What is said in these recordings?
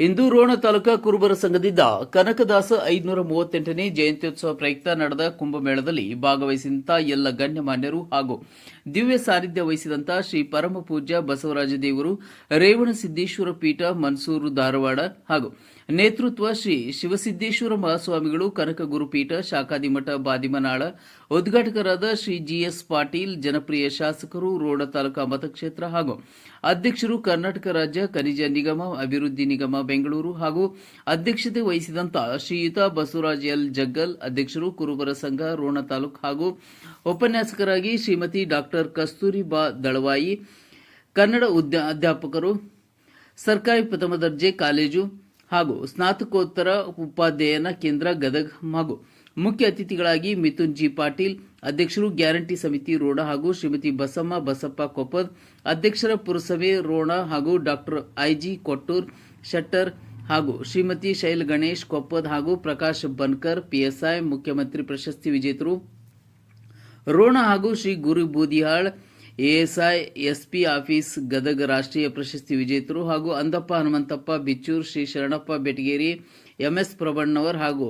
ಇಂದು ರೋಣ ತಾಲೂಕಾ ಕುರುಬರ ಸಂಘದಿಂದ ಕನಕದಾಸ ಐದುನೂರ ಮೂವತ್ತೆಂಟನೇ ಜಯಂತ್ಯೋತ್ಸವ ಪ್ರಯುಕ್ತ ನಡೆದ ಕುಂಭಮೇಳದಲ್ಲಿ ಭಾಗವಹಿಸಿದಂತ ಎಲ್ಲ ಗಣ್ಯಮಾನ್ಯರು ಹಾಗೂ ದಿವ್ಯ ಸಾನ್ನಿಧ್ಯ ವಹಿಸಿದಂತ ಶ್ರೀ ಪರಮ ಪೂಜ್ಯ ಬಸವರಾಜ ದೇವರು, ರೇವಣ ಸಿದ್ದೇಶ್ವರ ಪೀಠ, ಮನ್ಸೂರು ಧಾರವಾಡ ಹಾಗೂ ನೇತೃತ್ವ ಶ್ರೀ ಶಿವಸಿದ್ದೇಶ್ವರ ಮಹಾಸ್ವಾಮಿಗಳು, ಕನಕ ಗುರುಪೀಠ, ಶಾಖಾದಿಮಠ ಬಾದಿಮನಾಳ, ಉದ್ಘಾಟಕರಾದ ಶ್ರೀ ಜಿಎಸ್ ಪಾಟೀಲ್, ಜನಪ್ರಿಯ ಶಾಸಕರು, ರೋಣ ತಾಲೂಕಾ ಮತಕ್ಷೇತ್ರ ಹಾಗೂ ಅಧ್ಯಕ್ಷರು ಕರ್ನಾಟಕ ರಾಜ್ಯ ಖನಿಜ ನಿಗಮ, ಅಭಿವೃದ್ಧಿ ನಿಗಮ ಬೆಂಗಳೂರು ಹಾಗೂ ಅಧ್ಯಕ್ಷತೆ ವಹಿಸಿದಂತ ಶ್ರೀಯುತ ಬಸವರಾಜ್ ಎಲ್ ಜಗ್ಗಲ್, ಅಧ್ಯಕ್ಷರು ಕುರುಬರ ಸಂಘ, ರೋಣ ತಾಲೂಕು ಹಾಗೂ ಉಪನ್ಯಾಸಕರಾಗಿ ಶ್ರೀಮತಿ ಡಾಕ್ಟರ್ ಕಸ್ತೂರಿ ಬಾ ದಳವಾಯಿ, ಕನ್ನಡ ಉದ್ಯಾ, ಅಧ್ಯಾಪಕರು, ಸರ್ಕಾರಿ ಪ್ರಥಮ ದರ್ಜೆ ಕಾಲೇಜು ಹಾಗೂ ಸ್ನಾತಕೋತ್ತರ ಉಪಾಧ್ಯಯನ ಕೇಂದ್ರ ಗದಗ ಹಾಗೂ ಮುಖ್ಯ ಅತಿಥಿಗಳಾಗಿ ಮಿಥುನ್ ಜಿ ಪಾಟೀಲ್ ಅಧ್ಯಕ್ಷರು ಗ್ಯಾರಂಟಿ ಸಮಿತಿ ರೋಣ ಹಾಗೂ ಶ್ರೀಮತಿ ಬಸಮ್ಮ ಬಸಪ್ಪ ಕೊಪ್ಪದ್, ಅಧ್ಯಕ್ಷರ ಪುರಸಭೆ ರೋಣ ಹಾಗೂ ಡಾಕ್ಟರ್ ಐಜಿ ಕೊಟ್ಟೂರ್, ಶೆಟ್ಟರ್ ಹಾಗೂ ಶ್ರೀಮತಿ ಶೈಲ್ ಗಣೇಶ್ ಕೊಪ್ಪದ್ ಹಾಗೂ ಪ್ರಕಾಶ್ ಬನ್ಕರ್, ಪಿಎಸ್ಐ ಮುಖ್ಯಮಂತ್ರಿ ಪ್ರಶಸ್ತಿ ವಿಜೇತರು. ರೋಣ ಹಾಗೂ Shri Guru Boodihal, ASI, SP office, Gadag ರಾಷ್ಟ್ರೀಯ ಪ್ರಶಸ್ತಿ ವಿಜೇತರು ಹಾಗೂ ಅಂದಪ್ಪ ಹನುಮಂತಪ್ಪ ಬಿಚ್ಚೂರ್, ಶ್ರೀ ಶರಣಪ್ಪ ಬೆಟಗೇರಿ, ಎಂಎಸ್ ಪ್ರಬಣ್ಣವರ್ ಹಾಗೂ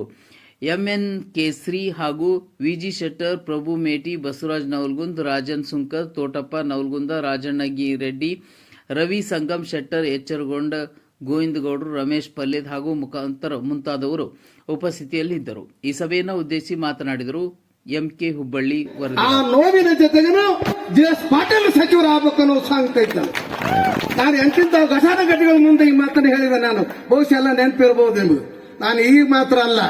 ಎಂಎನ್ ಕೇಸರಿ ಹಾಗೂ ವಿಜಿ ಶೆಟ್ಟರ್, ಪ್ರಭು ಮೇಟಿ, ಬಸವರಾಜ್ ನವಲ್ಗುಂದ್, ರಾಜನ್ ಸುಂಕರ್, ತೋಟಪ್ಪ ನವಲ್ಗುಂದ, ರಾಜಣ್ಣಗಿ ರೆಡ್ಡಿ, ರವಿ ಸಂಗಮ್ ಶೆಟ್ಟರ್, ಎಚ್ಚರಗೊಂಡ ಗೋವಿಂದಗೌಡರು, ರಮೇಶ್ ಪಲ್ಲೇದ್ ಹಾಗೂ ಮುಖಾಂತರ ಮುಂತಾದವರು ಉಪಸ್ಥಿತಿಯಲ್ಲಿದ್ದರು. ಈ ಸಭೆಯನ್ನು ಉದ್ದೇಶಿ ಮಾತನಾಡಿದರು ಎಂಕೆ ಹುಬ್ಬಳ್ಳಿ ಆ ನೋವಿನ ಜೊತೆಗೇನು ಜಿ ಎಸ್ ಪಾಟೀಲ್ ಸಚಿವರಾಗಬೇಕು ಅನ್ನೋ ಸಾಂಗ್ತಾ ನಾನು ನಾನು ಎಂತಿಂತ ಘಟನೆಗಳ ಮುಂದೆ ಈ ಮಾತನ್ನು ಹೇಳಿದೆ ನಾನು. ಬಹುಶಃ ಎಲ್ಲ ನೆನಪಿರಬಹುದೆಂಬುದು ನಾನು ಈಗ ಮಾತ್ರ ಅಲ್ಲ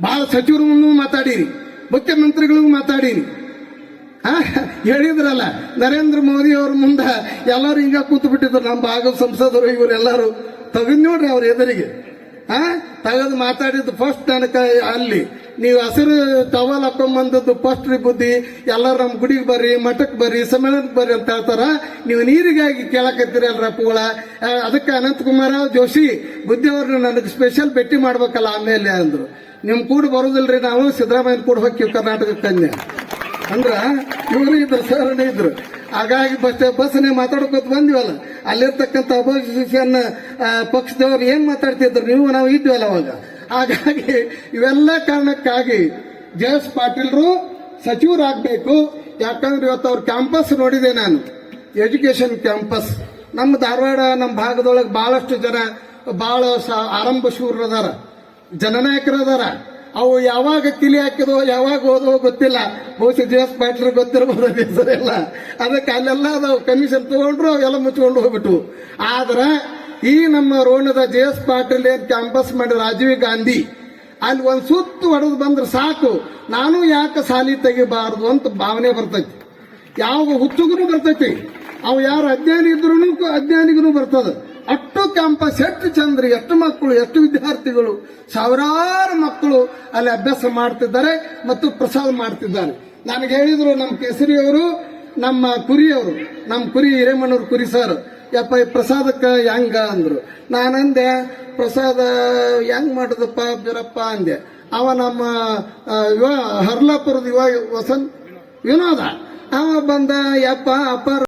ಬಹಳ ಸಚಿವರು ಮುಂದೆ ಮಾತಾಡೀನಿ ಮುಖ್ಯಮಂತ್ರಿಗಳಿಗೂ ಮಾತಾಡೀರಿ ಹೇಳಿದ್ರಲ್ಲ, ನರೇಂದ್ರ ಮೋದಿ ಅವ್ರ ಮುಂದೆ ಎಲ್ಲರೂ ಹಿಂಗ ಕೂತು ಬಿಟ್ಟಿದ್ರು ನಮ್ಮ ಭಾಗದ ಸಂಸದರು ಇವರೆಲ್ಲರೂ. ತಗದ್ ನೋಡ್ರಿ ಅವ್ರ ಎದುರಿಗೆ. ಆ, ತಗದು ಮಾತಾಡಿದ್ದು ಫಸ್ಟ್ ನನಕ ಅಲ್ಲಿ. ನೀವು ಹಸಿರು ಟವಲ್ ಹಾಕೊಂಬಂದದ್ದು ಫಸ್ಟ್ ಬುದ್ಧಿ, ಎಲ್ಲರೂ ನಮ್ಮ ಗುಡಿಗೆ ಬರ್ರಿ ಮಠಕ್ಕೆ ಬರ್ರಿ ಸಮ್ಮೇಳನಕ್ಕೆ ಬರ್ರಿ ಅಂತ ಹೇಳ್ತಾರ. ನೀವು ನೀರಿಗಾಗಿ ಕೇಳಕತ್ತೀರಿ ಅಲ್ರ ಪೂಳ. ಅದಕ್ಕೆ ಅನಂತಕುಮಾರ ಜೋಶಿ ಬುದ್ಧಿ ಅವ್ರನ್ನ ನನಗೆ ಸ್ಪೆಷಲ್ ಭೇಟಿ ಮಾಡ್ಬೇಕಲ್ಲ ಆಮೇಲೆ ಅಂದ್ರು. ನಿಮ್ ಕೂಡ ಬರೋದಿಲ್ರಿ ನಾವು ಸಿದ್ದರಾಮಯ್ಯ ಕೂಡ ಹೋಗ್ತೀವಿ ಕರ್ನಾಟಕ ಕನ್ಯಾ. ಅಂದ್ರ ಇವ್ರು ಇದ್ರು ಸರ್ ಇದ್ರು. ಹಾಗಾಗಿ ಬಸ್ ಬಸ್ನೇ ಮಾತಾಡ್ಕೊತ ಬಂದಿವಲ್ಲ, ಅಲ್ಲಿರ್ತಕ್ಕಂಥ ಅಪೋಸಿಷನ್ ಪಕ್ಷದವ್ರು ಏನ್ ಮಾತಾಡ್ತಿದ್ರು, ನೀವು ನಾವು ಇದ್ವಲ್ಲ ಅವಾಗ. ಹಾಗಾಗಿ ಇವೆಲ್ಲ ಕಾರಣಕ್ಕಾಗಿ ಜಯಸ್ ಪಾಟೀಲ್ರು ಸಚಿವರಾಗಬೇಕು. ಯಾಕಂದ್ರೆ ಇವತ್ತು ಅವ್ರ ಕ್ಯಾಂಪಸ್ ನೋಡಿದೆ ನಾನು. Education campus. ನಮ್ಮ ಧಾರವಾಡ ನಮ್ಮ ಭಾಗದೊಳಗೆ ಬಹಳಷ್ಟು ಜನ ಬಹಳ ಆರಂಭ ಶೂರರು ಅದಾರ ಜನನಾಯಕರು ಅದಾರ ಅವು ಯಾವಾಗ ಕಿಲಿ ಹಾಕಿದೋ, ಯಾವಾಗ ಓದೋ ಗೊತ್ತಿಲ್ಲ. ಬಹುಶಃ ಜಿ ಎಸ್ ಪಾಟೀಲ್ ಗೊತ್ತಿರಬಹುದು ಹೆಸರೆಲ್ಲ ಅದಕ್ಕೆ ಅಲ್ಲೆಲ್ಲ ಅದಾವ. ಕಮಿಷನ್ ತಗೊಂಡ್ರು, ಅವೆಲ್ಲ ಮುಚ್ಕೊಂಡು ಹೋಗ್ಬಿಟ್ಟು ಆದ್ರ ಈ ನಮ್ಮ ರೋಣದ ಜೆ ಎಸ್ ಪಾಟೀಲ್ ಏನ್ ಕ್ಯಾಂಪಸ್ ಮಾಡಿ ರಾಜೀವ್ ಗಾಂಧಿ, ಅಲ್ಲಿ ಒಂದ್ ಸುತ್ತು ಹೊಡೆದು ಬಂದ್ರೆ ಸಾಕು. ನಾನು ಯಾಕೆ ಸಾಲಿ ತೆಗಿಬಾರದು ಅಂತ ಭಾವನೆ ಬರ್ತೈತಿ. ಯಾವ ಹುಚ್ಚುಗೂ ಬರ್ತೈತಿ. ಅವು ಯಾರು ಅಜ್ಞಾನಿ ಇದ್ರು ಅಜ್ಞಾನಿಗೂ ಬರ್ತದ. ಕ್ಯಾಂಪಸ್ ಎಷ್ಟು ಚಂದ್ರ, ಎಷ್ಟು ಮಕ್ಕಳು, ಎಷ್ಟು ವಿದ್ಯಾರ್ಥಿಗಳು, ಸಾವಿರಾರು ಮಕ್ಕಳು ಅಲ್ಲಿ ಅಭ್ಯಾಸ ಮಾಡ್ತಿದ್ದಾರೆ ಮತ್ತು ಪ್ರಸಾದ ಮಾಡ್ತಿದ್ದಾರೆ. ನನಗೆ ಹೇಳಿದ್ರು ನಮ್ಮ ಕೇಸರಿಯವರು, ನಮ್ಮ ಕುರಿಯವರು, ನಮ್ಮ ಕುರಿ ಹಿರೇಮಣ್ಣವ್ರ ಕುರಿ ಸರ್. ಯಪ್ಪ, ಈ ಪ್ರಸಾದಕ್ಕೆ ಹೆಂಗ ಅಂದ್ರು. ನಾನಂದೆ, ಪ್ರಸಾದ ಹೆಂಗ್ ಮಾಡಿದಪ್ಪ ಬೀರಪ್ಪ ಅಂದೆ. ಅವ ನಮ್ಮ ಯುವ ಹರ್ಲಾಪುರದ ಯುವ ವಸಂತ್, ವಿನೋದ. ಅವ ಬಂದ, ಯಪ್ಪ, ಅಪ್ಪ